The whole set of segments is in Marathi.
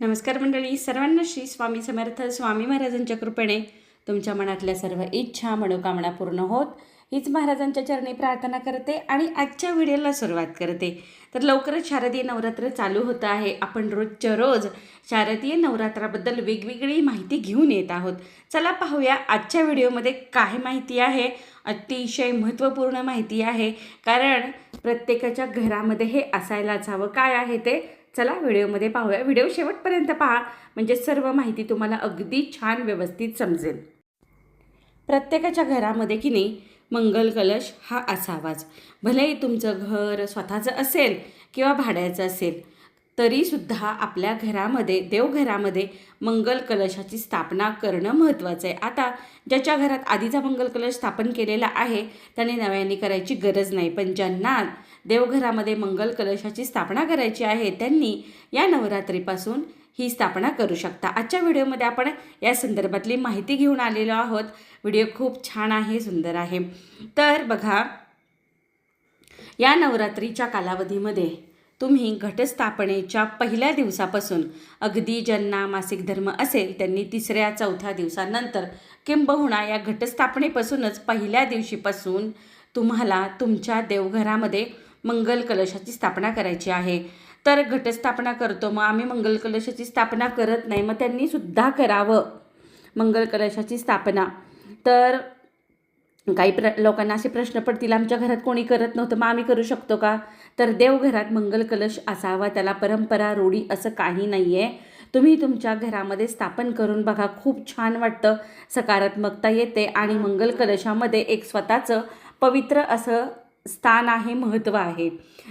नमस्कार मंडळी सर्वांना श्री स्वामी समर्थ स्वामी महाराजांच्या कृपेने तुमच्या मनातल्या सर्व इच्छा मनोकामना पूर्ण होत. हीच महाराजांच्या चरणी प्रार्थना करते आणि आजच्या व्हिडिओला सुरुवात करते. तर लवकरच शारदीय नवरात्र चालू होतं आहे. आपण रोजच्या रोज शारदीय नवरात्राबद्दल वेगवेगळी माहिती घेऊन येत आहोत. चला पाहूया आजच्या व्हिडिओमध्ये काय माहिती आहे. अतिशय महत्त्वपूर्ण माहिती आहे. कारण प्रत्येकाच्या घरामध्ये हे असायलाच हवं. काय आहे ते? चला व्हिडिओमध्ये पाहूया. व्हिडिओ शेवटपर्यंत पहा. म्हणजे सर्व माहिती तुम्हाला अगदी छान व्यवस्थित समजेल. प्रत्येकाच्या घरामध्ये की नाही मंगल कलश हा असावाच. भलेही तुमचं घर स्वतःचं असेल किंवा भाड्याचं असेल तरीसुद्धा आपल्या घरामध्ये देवघरामध्ये मंगल कलशाची स्थापना करणं महत्त्वाचं आहे. आता ज्याच्या घरात आधीचा मंगल कलश स्थापन केलेला आहे त्याने नव्याने करायची गरज नाही. पण ज्यांना देवघरामध्ये मंगल कलशाची स्थापना करायची आहे त्यांनी या नवरात्रीपासून ही स्थापना करू शकता. आजच्या व्हिडिओमध्ये आपण या संदर्भातली माहिती घेऊन आलेलो आहोत. व्हिडिओ खूप छान आहे सुंदर आहे. तर बघा या नवरात्रीच्या कालावधीमध्ये तुम्ही घटस्थापनेच्या पहिल्या दिवसापासून अगदी ज्यांना मासिक धर्म असेल त्यांनी तिसऱ्या चौथ्या दिवसानंतर किंबहुना या घटस्थापनेपासूनच पहिल्या दिवशीपासून तुम्हाला तुमच्या देवघरामध्ये मंगल कलशाची स्थापना करायची आहे. तर घटस्थापना करतो मग आम्ही मंगल कलशाची स्थापना करत नाही मग त्यांनी सुद्धा करावं. मंगल कलशाची स्थापना. तर काही प्र लोकांना असे प्रश्न पडतील आमच्या घरात कोणी करत नव्हतं मग आम्ही करू शकतो का? तर देवघरात मंगल कलश असावा त्याला परंपरा रूढी असं काही नाही आहे तुम्ही तुमच्या घरामध्ये स्थापन करून बघा खूप छान वाटतं. सकारात्मकता येते आणि मंगल कलशामध्ये एक स्वतःचं पवित्र असं स्थान आहे महत्त्व आहे.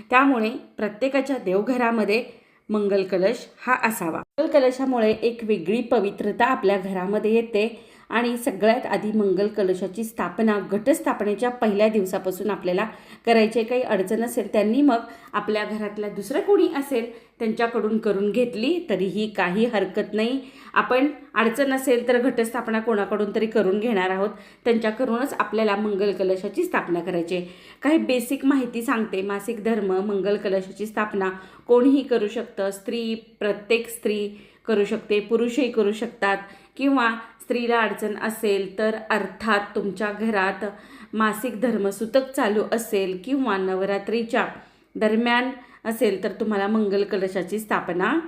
त्यामुळे प्रत्येकाच्या देवघरामध्ये मंगल कलश हा असावा. मंगल कलशामुळे एक वेगळी पवित्रता आपल्या घरामध्ये येते. आणि सगळ्यात आधी मंगल कलशाची स्थापना घटस्थापनेच्या पहिल्या दिवसापासून आपल्याला करायची काही अडचण असेल त्यांनी मग आपल्या घरातल्या दुसरं कोणी असेल त्यांच्याकडून करून घेतली तरीही काही हरकत नाही. आपण अडचण असेल तर घटस्थापना कोणाकडून तरी करून घेणार आहोत. त्यांच्याकडूनच आपल्याला मंगल कलशाची स्थापना करायची आहे. काही बेसिक माहिती सांगते. मासिक धर्म मंगल कलशाची स्थापना कोणीही करू शकतं. स्त्री प्रत्येक स्त्री करू शकते पुरुषही करू शकतात किंवा स्त्रीला अडचण असेल तर अर्थात तुमच्या घरात मासिक धर्मसूतक चालू असेल किंवा नवरात्रीच्या दरम्यान असेल तर तुम्हाला मंगल कलशाची स्थापना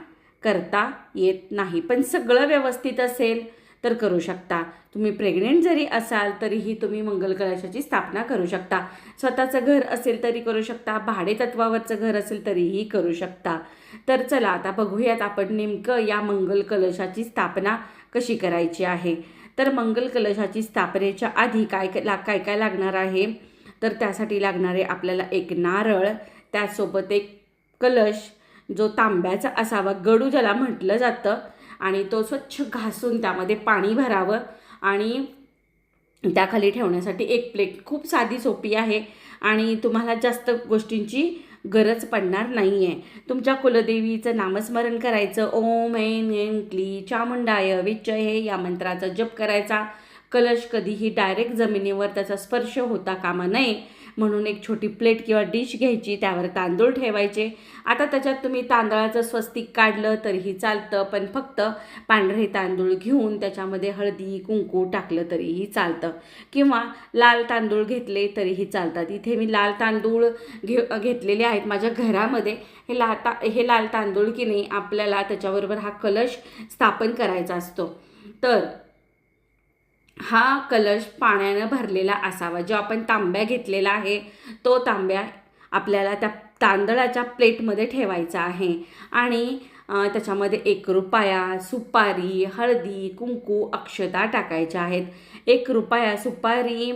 करता येत नाही. पण सगळं व्यवस्थित असेल तर करू शकता. तुम्ही प्रेग्नेंट जरी असाल तरीही तुम्ही मंगल कलशाची स्थापना करू शकता. स्वतःचं घर असेल तरी करू शकता. भाडे तत्वावरचं घर असेल तरीही करू शकता. तर चला आता बघूयात आपण नेमकं या मंगल कलशाची स्थापना कशी करायची आहे? तर मंगल कलशाची स्थापनेच्या आधी काय ला काय काय लागणार आहे? तर त्यासाठी लागणारे आपल्याला एक नारळ त्यासोबत एक कलश जो तांब्याचा असावा गडू ज्याला म्हटलं जातं आणि तो स्वच्छ घासून त्यामध्ये पाणी भरावं आणि त्याखाली ठेवण्यासाठी एक प्लेट. खूप साधी सोपी आहे आणि तुम्हाला जास्त गोष्टींची गरज पडणार नाही आहे तुमच्या कुलदेवीचं नामस्मरण करायचं. ओम ऐन ऐन क्ली चामुंडाय विचय या मंत्राचा जप करायचा. कलश कधीही डायरेक्ट जमिनीवर त्याचा स्पर्श होता कामा नये. म्हणून एक छोटी प्लेट किंवा डिश घ्यायची त्यावर तांदूळ ठेवायचे. आता त्याच्यात तुम्ही तांदळाचं स्वस्तिक काढलं तरीही चालतं पण फक्त पांढरे तांदूळ घेऊन त्याच्यामध्ये हळदी कुंकू टाकलं तरीही चालतं. किंवा लाल तांदूळ घेतले तरीही चालतात. इथे मी लाल तांदूळ घे घेतलेले आहेत माझ्या घरामध्ये. हे ला ता हे लाल तांदूळ की नाही आपल्याला त्याच्याबरोबर हा कलश स्थापन करायचा असतो. तर हा कलश पाण्यानं भरलेला असावा. जो आपण तांब्या घेतलेला आहे तो तांब्या आपल्याला त्या तांदळाच्या प्लेटमध्ये ठेवायचा आहे. आणि त्याच्यामध्ये एक रुपया सुपारी हळदी कुंकू अक्षता टाकायच्या आहेत. एक रुपया सुपारी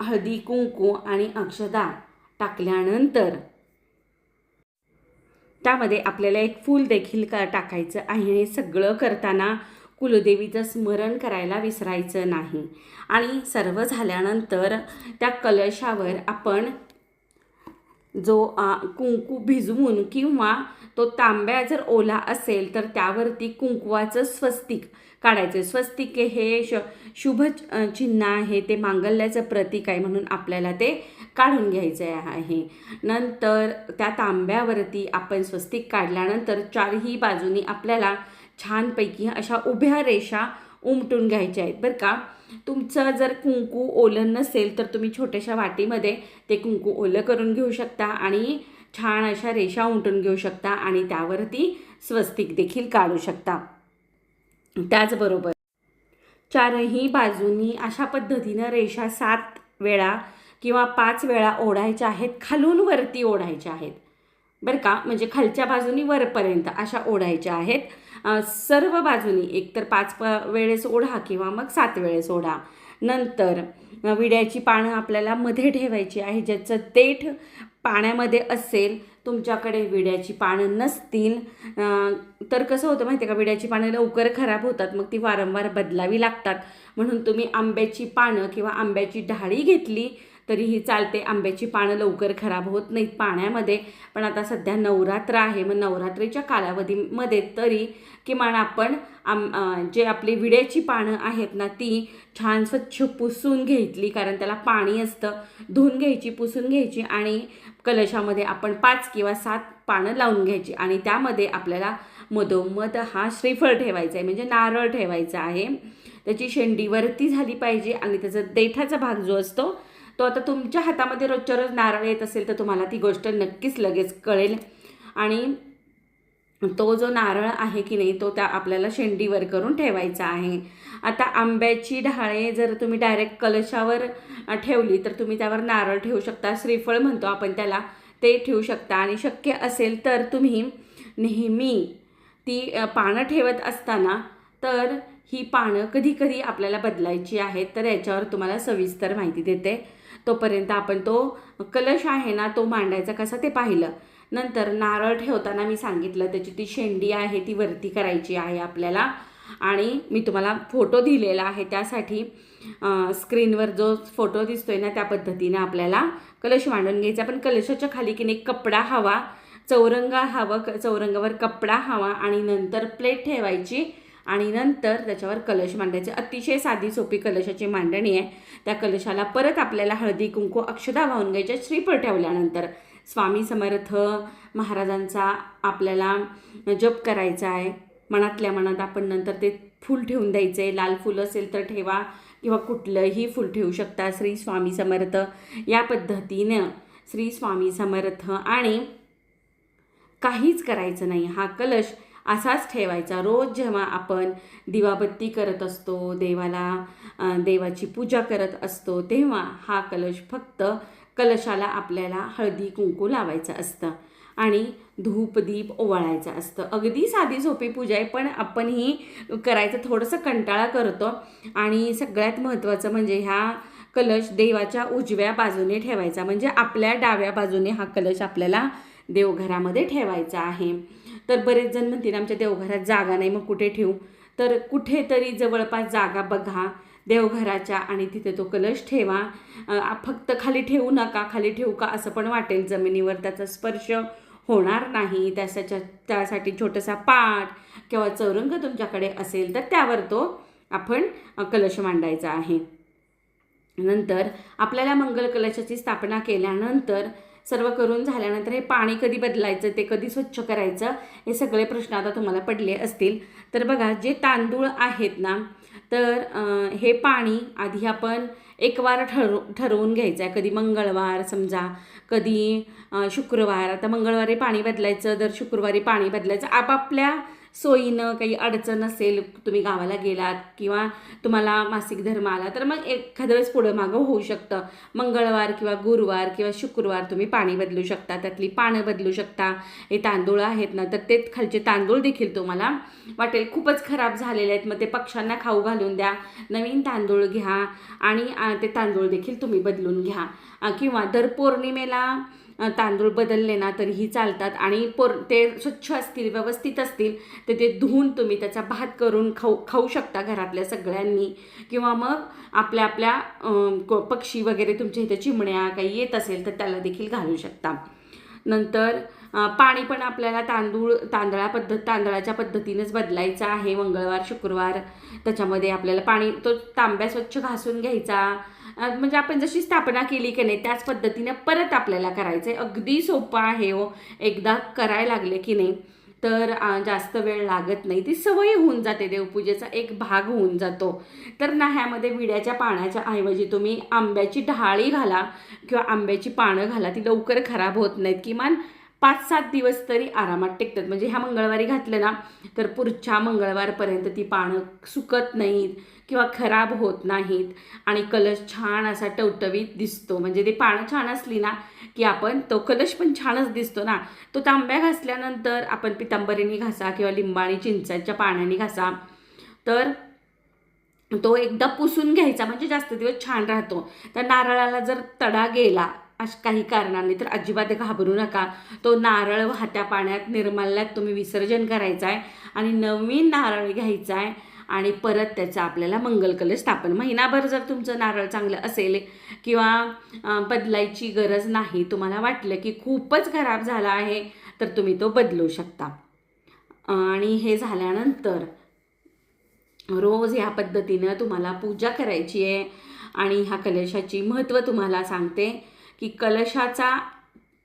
हळदी कुंकू आणि अक्षता टाकल्यानंतर त्यामध्ये आपल्याला एक फूल देखील का टाकायचं आहे. हे सगळं करताना कुलदेवीचं स्मरण करायला विसरायचं नाही. आणि सर्व झाल्यानंतर त्या कलशावर आपण जो कुंकू भिजवून किंवा तो तांब्या जर ओला असेल तर त्यावरती कुंकवाचं स्वस्तिक काढायचं. स्वस्तिक हे श शुभ चिन्ह आहे ते मांगल्याचं प्रतीक आहे म्हणून आपल्याला ते काढून घ्यायचं आहे. नंतर त्या तांब्यावरती आपण स्वस्तिक काढल्यानंतर चारही बाजूनी आपल्याला छानपैकी अशा उभ्या रेषा उमटून घ्यायच्या आहेत बरं का. तुमचं जर कुंकू ओलं नसेल तर तुम्ही छोट्याशा वाटीमध्ये ते कुंकू ओलं करून घेऊ शकता आणि छान अशा रेषा उमटून घेऊ शकता आणि त्यावरती स्वस्तिक देखील काढू शकता. त्याचबरोबर चारही बाजूनी अशा पद्धतीनं रेषा सात वेळा किंवा पाच वेळा ओढायच्या आहेत खालून वरती ओढायच्या आहेत. बरं का म्हणजे खालच्या बाजूनी वरपर्यंत अशा ओढायच्या आहेत. सर्व बाजूनी एकतर पाच प वेळेस ओढा किंवा मग सात वेळेस ओढा. नंतर विड्याची पानं आपल्याला मध्ये ठेवायची आहे. ज्याचं देठ पाण्यामध्ये असेल तुमच्याकडे विड्याची पानं नसतील तर कसं होतं माहिती आहे का? विड्याची पानं लवकर खराब होतात मग ती वारंवार बदलावी लागतात. म्हणून तुम्ही आंब्याची पानं किंवा आंब्याची ढाळी घेतली तरीही चालते. आंब्याची पानं लवकर खराब होत नाहीत पाण्यामध्ये. पण आता सध्या नवरात्र आहे. मग नवरात्रीच्या कालावधीमध्ये तरी किमान आपण आम जे आपली विड्याची पानं आहेत ना ती छान स्वच्छ पुसून घेतली. कारण त्याला पाणी असतं. धुवून घ्यायची पुसून घ्यायची आणि कलशामध्ये आपण पाच किंवा सात पानं लावून घ्यायची. आणि त्यामध्ये आपल्याला मधोमध हा श्रीफळ ठेवायचा आहे. म्हणजे नारळ ठेवायचा आहे. त्याची शेंडी वरती झाली पाहिजे आणि त्याचा देठाचा भाग जो असतो तो आता तुमच्या हातामध्ये रोजच्या रोज नारळ येत असेल तर तुम्हाला ती गोष्ट नक्कीच लगेच कळेल. आणि तो जो नारळ आहे की नाही तो त्या आपल्याला शेंडीवर करून ठेवायचा आहे. आता आंब्याची ढाळे जर तुम्ही डायरेक्ट कलशावर ठेवली तर तुम्ही त्यावर नारळ ठेवू शकता. श्रीफळ म्हणतो आपण त्याला ते ठेवू शकता. आणि शक्य असेल तर तुम्ही नेहमी ती पानं ठेवत असताना तर ही पानं कधी कधी आपल्याला बदलायची आहेत तर याच्यावर तुम्हाला सविस्तर माहिती देते. तोपर्यंत आपण तो कलश आहे ना तो मांडायचा कसा ते पाहिलं. नंतर नारळ ठेवताना मी सांगितलं त्याची ती शेंडी आहे ती वरती करायची आहे आपल्याला. आणि मी तुम्हाला फोटो दिलेला आहे त्यासाठी स्क्रीनवर जो फोटो दिसतोय ना त्या पद्धतीने आपल्याला कलश मांडून घ्यायचा. पण कलशाच्या खाली की नाही कपडा हवा चौरंग हवं क चौरंगावर कपडा हवा आणि नंतर प्लेट ठेवायची. आणि नंतर त्याच्यावर कलश मांडायचे. अतिशय साधी सोपी कलशाची मांडणी आहे. त्या कलशाला परत आपल्याला हळदी कुंकू अक्षदा वाहून घ्यायच्या श्रीफळ ठेवल्यानंतर स्वामी समर्थ महाराजांचा आपल्याला जप करायचा आहे. मनातल्या मनात आपण नंतर ते फूल ठेवून द्यायचे. लाल फूल असेल तर ठेवा किंवा कुठलंही फूल ठेवू शकता. श्री स्वामी समर्थ या पद्धतीनं श्री स्वामी समर्थ आणि काहीच करायचं नाही. हा कलश असाच ठेवायचा. रोज जेव्हा आपण दिवाबत्ती करत असतो देवाला देवाची पूजा करत असतो तेव्हा हा कलश फक्त कलशाला आपल्याला हळदी कुंकू लावायचं असतं आणि धूप दीप ओवाळायचं असतं. अगदी साधी झोपी पूजा आहे पण आपण ही करायचं थोडंसं कंटाळा करतो. आणि सगळ्यात महत्त्वाचं म्हणजे ह्या कलश देवाच्या उजव्या बाजूने ठेवायचा. म्हणजे आपल्या डाव्या बाजूने हा कलश आपल्याला देवघरामध्ये ठेवायचा आहे. तर बरेच जण म्हणतील आमच्या देवघरात जागा नाही मग कुठे ठेवू? तर कुठेतरी जवळपास जागा बघा देवघराच्या आणि तिथे तो कलश ठेवा. फक्त खाली ठेवू नका खाली ठेवू का असं पण वाटेल. जमिनीवर त्याचा स्पर्श होणार नाही. त्याच्या त्यासाठी छोटासा पाट किंवा चौरंग तुमच्याकडे असेल तर त्यावर तो आपण कलश मांडायचा आहे. नंतर आपल्याला मंगल कलशाची स्थापना केल्यानंतर सर्व करून झाल्यानंतर हे पाणी कधी बदलायचं ते कधी स्वच्छ करायचं हे सगळे प्रश्न आता तुम्हाला पडले असतील. तर बघा जे तांदूळ आहेत ना तर हे पाणी आधी आपण एक वार ठरव ठरवून घ्यायचं आहे. कधी मंगळवार समजा कधी शुक्रवार. आता मंगळवारी पाणी बदलायचं दर शुक्रवारी पाणी बदलायचं. आपापल्या सोयीनं काही अडचण असेल तुम्ही गावाला गेलात किंवा तुम्हाला मासिक धर्म आला तर मग एखाद्या वेळेस पुढं मागं होऊ शकतं. मंगळवार किंवा गुरुवार किंवा शुक्रवार तुम्ही पाणी बदलू शकता त्यातली पानं बदलू शकता. हे तांदूळ आहेत ना तर ते खालचे तांदूळ देखील तुम्हाला वाटेल. खूपच खराब झालेले आहेत मग ते पक्ष्यांना खाऊ घालून द्या. नवीन तांदूळ घ्या आणि ते तांदूळ देखील तुम्ही बदलून घ्या. किंवा दर पौर्णिमेला तांदूळ बदलले ना तरीही चालतात. आणि पोर ते स्वच्छ असतील व्यवस्थित असतील तर ते धुवून तुम्ही त्याचा भात करून खाऊ खाऊ शकता घरातल्या सगळ्यांनी. किंवा मग आपल्या आपल्या को- पक्षी वगैरे तुमच्या इथे चिमण्या काही येत असेल तर त्याला देखील घालू शकता. नंतर पाणी पण आपल्याला तांदूळ तांदळा पद्धत तांदळाच्या पद्धतीनेच बदलायचं आहे. मंगळवार शुक्रवार त्याच्यामध्ये आपल्याला पाणी तो तांब्या स्वच्छ घासून घ्यायचा. म्हणजे आपण जशी स्थापना केली की नाही त्याच पद्धतीने परत आपल्याला करायचं आहे अगदी सोपं आहे हो. एकदा करायला लागले की नाही तर जास्त वेळ लागत नाही. ती सवय होऊन जाते देवपूजेचा. एक भाग होऊन जातो. तर ना ह्यामध्ये विड्याच्या पाण्याच्या ऐवजी तुम्ही आंब्याची ढाळी घाला किंवा आंब्याची पानं घाला. ती लवकर खराब होत नाहीत. किमान पाच सात दिवस तरी आरामात टिकतात. म्हणजे ह्या मंगळवारी घातलं ना तर पुढच्या मंगळवारपर्यंत ती पानं सुकत नाहीत किंवा खराब होत नाहीत आणि कलश छान असा टवटवीत दिसतो. म्हणजे ती पानं छान असली ना की आपण तो कलश पण छानच दिसतो ना. तो तांब्या घासल्यानंतर आपण पितांबरीने घासा किंवा लिंबाणी चिंचाच्या पाण्याने घासा. तर तो एकदा पुसून घ्यायचा. म्हणजे जास्त दिवस छान राहतो. तर नारळाला जर तडा गेला अश काही कारणाने तर अजिबात घाबरू नका. तो नारळ वाहत्या पाण्यात निर्माल्यात तुम्ही विसर्जन करायचा आहे आणि नवीन नारळ घ्यायचा आहे आणि परत त्याचा आपल्याला मंगलकलश स्थापन. महिनाभर जर तुमचं नारळ चांगलं असेल किंवा बदलायची गरज नाही तुम्हाला वाटलं की खूपच खराब झाला आहे तर तुम्ही तो बदलू शकता. आणि हे झाल्यानंतर रोज ह्या पद्धतीनं तुम्हाला पूजा करायची आहे. आणि ह्या कलशाची महत्त्व तुम्हाला सांगते. की कलशाचा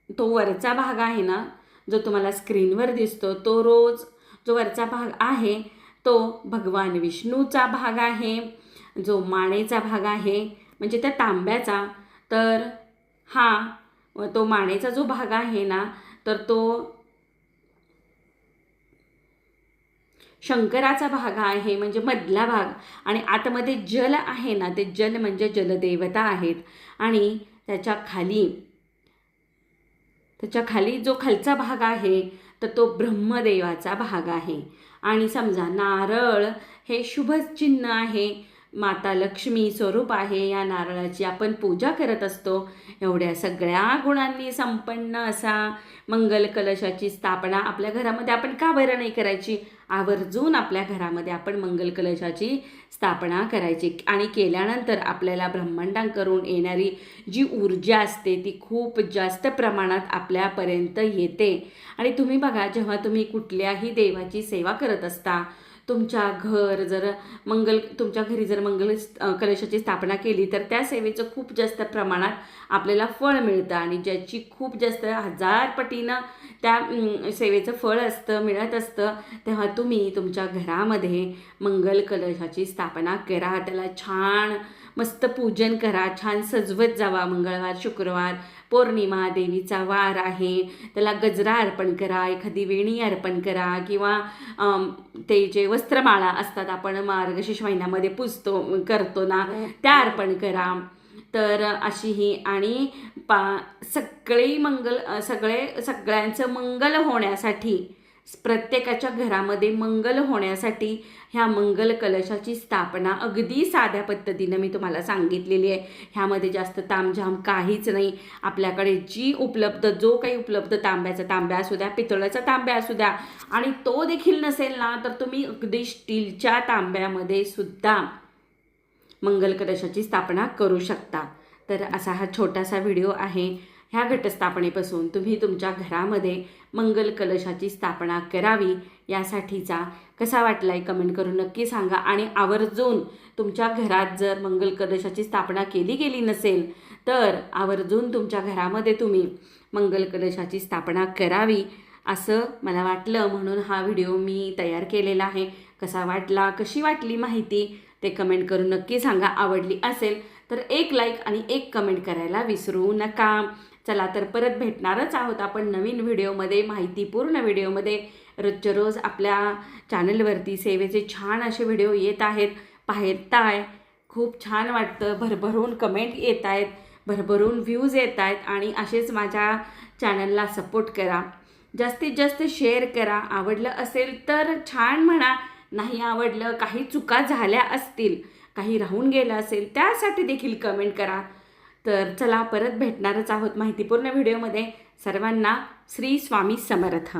तो वरचा भाग आहे ना जो तुम्हाला स्क्रीनवर दिसतो तो रोज जो वरचा भाग आहे तो भगवान विष्णूचा भाग आहे जो मानेचा भाग आहे म्हणजे त्या तांब्याचा तर हा व तो मानेचा जो भाग आहे ना तर तो शंकराचा भाग आहे म्हणजे मधला भाग. आणि आतमध्ये जल आहे ना ते जल म्हणजे जलदेवता आहेत. आणि त्याच्याखाली त्याच्याखाली जो खालचा भाग आहे तर तो ब्रह्मदेवाचा भाग आहे. आणि समजा नारळ हे शुभ चिन्ह आहे. माता लक्ष्मी स्वरूप आहे. या नारळाची आपण पूजा करत असतो. एवढ्या सगळ्या गुणांनी संपन्न असा मंगल कलशाची स्थापना आपल्या घरामध्ये आपण का बरं नाही करायची? आवर्जून आपल्या घरामध्ये आपण मंगल कलशाची स्थापना करायची. आणि केल्यानंतर आपल्याला ब्रह्मांडांकडून येणारी जी ऊर्जा असते ती खूप जास्त प्रमाणात आपल्यापर्यंत येते. आणि तुम्ही बघा जेव्हा तुम्ही कुठल्याही देवाची सेवा करत असता तुमच्या घर जर मंगल तुमच्या घरी जर मंगल कलशाची स्थापना केली तर त्या सेवेचं खूप जास्त प्रमाणात आपल्याला फळ मिळतं. आणि ज्याची खूप जास्त हजार पटीनं त्या सेवेचं फळ असतं मिळत असतं तेव्हा तुम्ही तुमच्या घरामध्ये मंगल कलशाची स्थापना करा. त्याला छान मस्त पूजन करा. छान सजवत जावा. मंगळवार शुक्रवार पौर्णिमा देवीचा वार आहे. त्याला गजरा अर्पण करा. एखादी वेणी अर्पण करा. किंवा ते जे वस्त्रमाळा असतात आपण मार्गशीर्ष महिन्यामध्ये पुजतो करतो ना त्या अर्पण करा. तर अशी ही आणि पा सगळी मंगल सगळे सगळ्यांचं मंगल होण्यासाठी प्रत्येकाच्या घरामध्ये मंगल होण्यासाठी ह्या मंगल कलशाची स्थापना अगदी साध्या पद्धतीनं मी तुम्हाला सांगितलेली आहे. ह्यामध्ये जास्त तामझाम काहीच नाही. आपल्याकडे जी उपलब्ध जो काही उपलब्ध तांब्याचा तांब्या असू द्या पितळाचा तांब्या असू द्या आणि तो देखील नसेल ना तर तुम्ही अगदी स्टीलच्या तांब्यामध्ये सुद्धा मंगल कलशाची स्थापना करू शकता. तर असा हा छोटासा व्हिडिओ आहे ह्या घटस्थापनेपासून तुम्ही तुमच्या घरामध्ये मंगल कलशाची स्थापना करावी यासाठीचा कसा वाटलाय कमेंट करून नक्की सांगा. आणि आवर्जून तुमच्या घरात जर मंगल कलशाची स्थापना केली गेली नसेल तर आवर्जून तुमच्या घरामध्ये तुम्ही मंगल कलशाची स्थापना करावी असं मला वाटलं. म्हणून हा व्हिडिओ मी तयार केलेला आहे. कसा वाटला कशी वाटली माहिती ते कमेंट करून नक्की सांगा. आवडली असेल तर एक लाईक आणि एक कमेंट करायला विसरू नका. चला तर परत भेटणारच आहोत आपण नवीन व्हिडिओमध्ये माहितीपूर्ण व्हिडिओमध्ये रोजच्या रोज आपल्या चॅनलवरती सेवेचे छान असे व्हिडिओ येत आहेत. पाहताय. खूप छान वाटतं. भरभरून कमेंट येत आहेत. भरभरून व्ह्यूज येत आहेत आणि असेच माझ्या चॅनलला सपोर्ट करा. जास्तीत जास्त शेअर करा. आवडलं असेल तर छान म्हणा. नाही आवडलं काही चुका झाल्या असतील. काही राहून गेलं असेल त्यासाठी देखील कमेंट करा. तर चला परत भेटणारच आहोत माहितीपूर्ण व्हिडिओमध्ये. सर्वांना श्री स्वामी समर्थ.